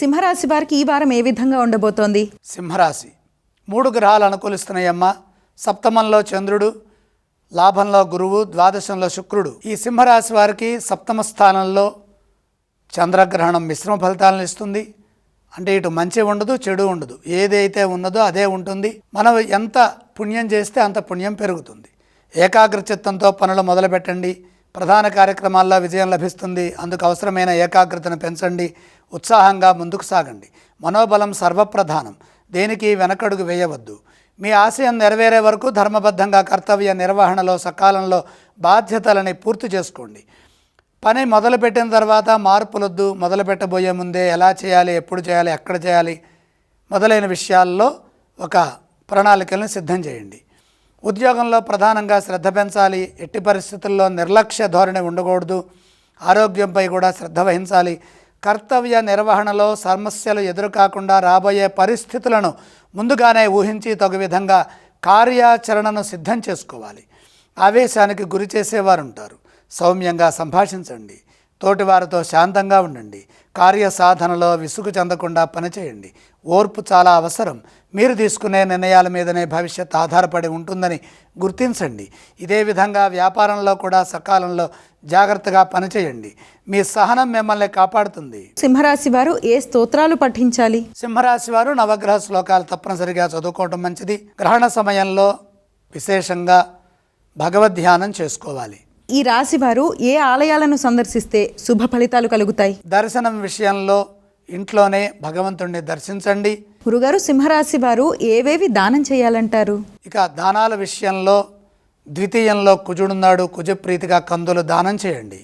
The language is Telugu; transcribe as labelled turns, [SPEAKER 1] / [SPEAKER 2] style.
[SPEAKER 1] సింహరాశి వారికి ఈ వారం ఏ విధంగా ఉండబోతోంది?
[SPEAKER 2] సింహరాశి. మూడు గ్రహాలు అనుకూలిస్తున్నాయమ్మ. సప్తమంలో చంద్రుడు లాభంలో గురువు ద్వాదశంలో శుక్రుడు. ఈ సింహరాశి వారికి సప్తమ స్థానంలో చంద్రగ్రహణం మిశ్రమ ఫలితాలను ఇస్తుంది. అంటే ఇటు మంచి ఉండదు చెడు ఉండదు. ఏదైతే ఉన్నదో అదే ఉంటుంది. మనం ఎంత పుణ్యం చేస్తే అంత పుణ్యం పెరుగుతుంది. ఏకాగ్ర చిత్తంతో పనులు మొదలుపెట్టండి. ప్రధాన కార్యక్రమాల్లో విజయం లభిస్తుంది. అందుకు అవసరమైన ఏకాగ్రతను పెంచండి. ఉత్సాహంగా ముందుకు సాగండి. మనోబలం సర్వప్రధానం. దేనికి వెనకడుగు వేయవద్దు. మీ ఆశయం నెరవేరే వరకు ధర్మబద్ధంగా కర్తవ్య నిర్వహణలో సకాలంలో బాధ్యతలని పూర్తి చేసుకోండి. పని మొదలుపెట్టిన తర్వాత మార్పులొద్దు. మొదలుపెట్టబోయే ముందే ఎలా చేయాలి ఎప్పుడు చేయాలి ఎక్కడ చేయాలి మొదలైన విషయాల్లో ఒక ప్రణాళికలను సిద్ధం చేయండి. ఉద్యోగంలో ప్రధానంగా శ్రద్ధ పెంచాలి ఎట్టి పరిస్థితుల్లో నిర్లక్ష్య ధోరణి ఉండకూడదు ఆరోగ్యంపై కూడా శ్రద్ధ వహించాలి. కర్తవ్య నిర్వహణలో సమస్యలు ఎదురుకాకుండా రాబోయే పరిస్థితులను ముందుగానే ఊహించి తగు విధంగా కార్యాచరణను సిద్ధం చేసుకోవాలి. ఆవేశానికి గురి చేసేవారు ఉంటారు సౌమ్యంగా సంభాషించండి. తోటివారితో శాంతంగా ఉండండి. కార్య సాధనలో విసుగు చెందకుండా పనిచేయండి. ఓర్పు చాలా అవసరం. మీరు తీసుకునే నిర్ణయాల మీదనే భవిష్యత్ ఆధారపడి ఉంటుందని గుర్తించండి. ఇదే విధంగా వ్యాపారంలో కూడా సకాలంలో జాగ్రత్తగా పనిచేయండి. మీ సహనం మిమ్మల్ని కాపాడుతుంది.
[SPEAKER 1] సింహరాశి వారు ఏ స్తోత్రాలు పఠించాలి?
[SPEAKER 2] సింహరాశి వారు నవగ్రహ శ్లోకాలు తప్పనిసరిగా చదువుకోవటం మంచిది. గ్రహణ సమయంలో విశేషంగా భగవద్ధ్యానం చేసుకోవాలి.
[SPEAKER 1] ఈ రాశి వారు ఏ ఆలయాలను సందర్శిస్తే శుభ ఫలితాలు కలుగుతాయి?
[SPEAKER 2] దర్శనం విషయంలో ఇంట్లోనే భగవంతుణ్ణి దర్శించండి.
[SPEAKER 1] గురుగారు సింహరాశి వారు ఏవేవి దానం చేయాలంటారు?
[SPEAKER 2] ఇక దానాల విషయంలో ద్వితీయంలో కుజుడున్నాడు కుజప్రీతిగా కందులు దానం చేయండి.